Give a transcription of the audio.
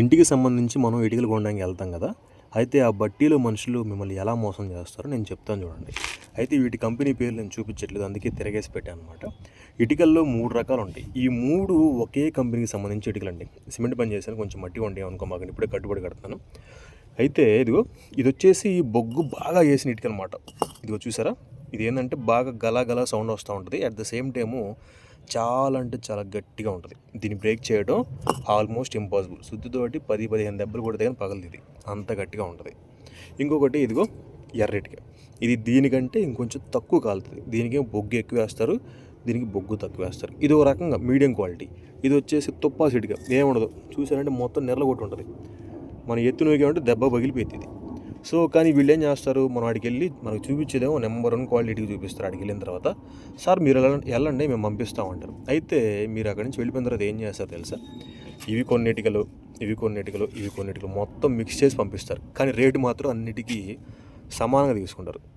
ఇంటికి సంబంధించి మనం ఇటుకలు కొనడానికి వెళ్తాం కదా అయితే ఆ బట్టీలో మనుషులు మిమ్మల్ని ఎలా మోసం చేస్తారో నేను చెప్తాను చూడండి. అయితే వీటి కంపెనీ పేర్లు నేను చూపించట్లేదు అందుకే తిరగేసి పెట్టాను అనమాట ఇటుకల్లో మూడు రకాలు ఉంటాయి. ఈ మూడు ఒకే కంపెనీకి సంబంధించి ఇటుకలు అండి సిమెంట్ పని చేశాను కొంచెం మట్టి వండి అనుకో మాకు ఇప్పుడే కట్టుబడి కడతాను అయితే ఇదిగో ఇది వచ్చేసి బొగ్గు బాగా వేసిన ఇటుక అనమాట ఇదిగో చూసారా? ఇది ఏంటంటే బాగా గలా గలా సౌండ్ వస్తూ ఉంటుంది. అట్ ద సేమ్ టైము చాలా అంటే చాలా గట్టిగా ఉంటుంది. దీన్ని బ్రేక్ చేయడం ఆల్మోస్ట్ ఇంపాసిబుల్. శుద్ధితోటి పది పదిహేను దెబ్బలు కొడితే కానీ పగలదు ఇది. అంత గట్టిగా ఉంటుంది. ఇంకొకటి ఇదిగో ఎర్రటికాయ ఇది దీనికంటే ఇంకొంచెం తక్కువ కాలుతుంది. దీనికి బొగ్గు ఎక్కువ వేస్తారు. దీనికి బొగ్గు తక్కువ వేస్తారు. ఇది ఒక రకంగా మీడియం క్వాలిటీ. ఇది వచ్చేసి తుప్పాసిడిక ఏముండదు. చూసారంటే మొత్తం నెరలు కొట్టి ఉంటుంది మన ఎత్తు నూగామంటే దెబ్బ పగిలిపోయింది సో కానీ వీళ్ళు ఏం చేస్తారు? మనం ఆడికి వెళ్ళి మనకు చూపించేదేమో నెంబర్ వన్ క్వాలిటీకి చూపిస్తారు అడిగి వెళ్ళిన తర్వాత. సార్ మీరు వెళ్ళండి మేము పంపిస్తామంటారు. అయితే మీరు అక్కడి నుంచి వెళ్ళిపోయిన తర్వాత ఏం చేస్తారు తెలుసా? ఇవి కొన్నిటికలు ఇవి కొన్నిటికలు ఇవి కొన్నిటికలు మొత్తం మిక్స్ చేసి పంపిస్తారు. కానీ రేటు మాత్రం అన్నిటికీ సమానంగా తీసుకుంటారు.